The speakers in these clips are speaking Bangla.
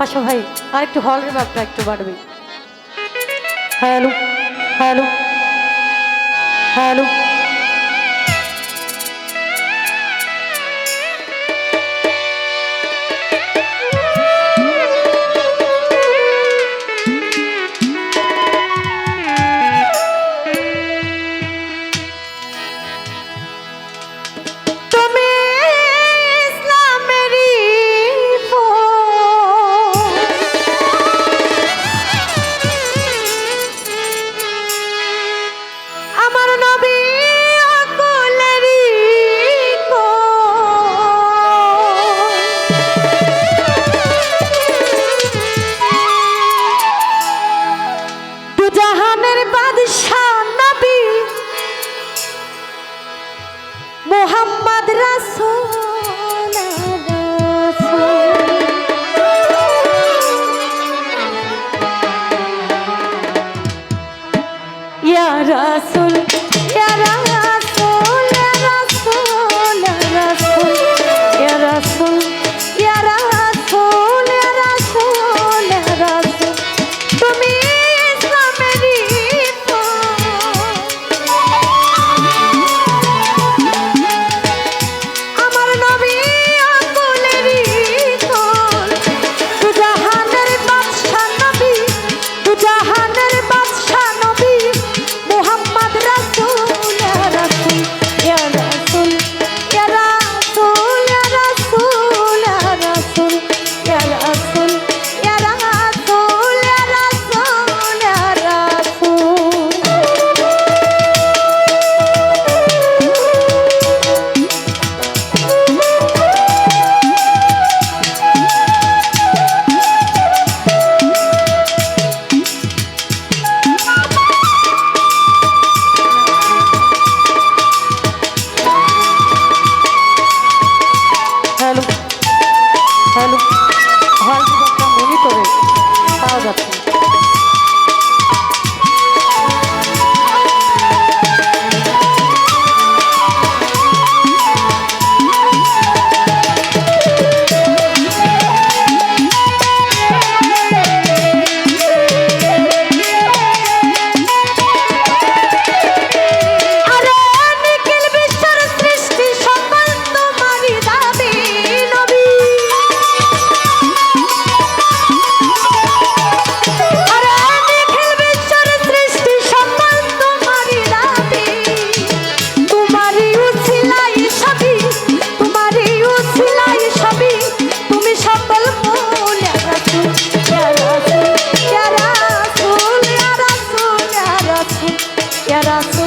পাশা ভাই আর একটু হলের মাপটা একটু বাড়বে। হ্যালো হ্যালো হ্যালো ইয়া রাসুল Ya Rasul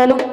hello hello hello hello